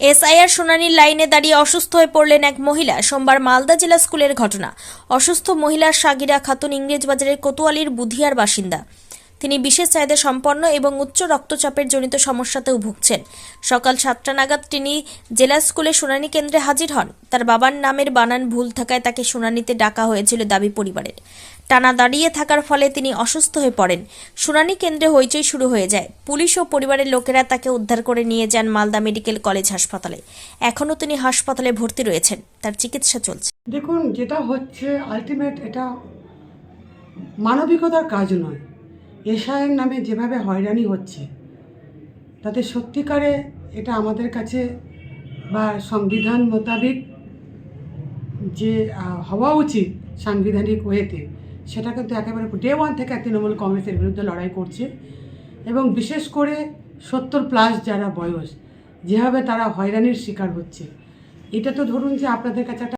SIR শুনানির লাইনে দাঁড়িয়ে অসুস্থ হয়ে পড়লেন এক মহিলা। সোমবার মালদা জেলা স্কুলের ঘটনা। অসুস্থ মহিলা সাগিরা খাতুন ইংরেজবাজারের কোতোয়ালির বুধিয়ার বাসিন্দা। তিনি বিশেষ চাহিদা সম্পন্ন এবং উচ্চ রক্তচাপের জনিত সমস্যাতেও ভুগছেন। সকাল সাতটা নাগাদ তিনি জেলা স্কুলে শুনানি কেন্দ্রে হাজির হন। তার বাবার নামের বানান ভুল থাকায় তাকে শুনানিতে ডাকা হয়েছিল দাবি পরিবারের। টানা দাঁড়িয়ে থাকার ফলে তিনি অসুস্থ হয়ে পড়েন। শুনানি কেন্দ্রে হইচই শুরু হয়ে যায়। পুলিশ ও পরিবারের লোকেরা তাকে উদ্ধার করে নিয়ে যান মালদা মেডিকেল কলেজ হাসপাতালে। এখনও তিনি হাসপাতালে ভর্তি রয়েছেন। তার চিকিৎসা চলছে। দেখুন, যেটা হচ্ছে আলটিমেট এটা মানবিকতার কাজ নয়। এশায়ের নামে যেভাবে হয়রানি হচ্ছে, তাতে সত্যিকারে এটা আমাদের কাছে বা সংবিধান মোতাবেক যে হওয়া উচিত সাংবিধানিক ওয়েতে, সেটা কিন্তু একেবারে ডে ওয়ান থেকে তৃণমূল কংগ্রেসের বিরুদ্ধে লড়াই করছে। এবং বিশেষ করে সত্তর প্লাস যারা বয়স, যেভাবে তারা হয়রানির শিকার হচ্ছে। এটা তো ধরুন যে আপনাদের কাছে একটা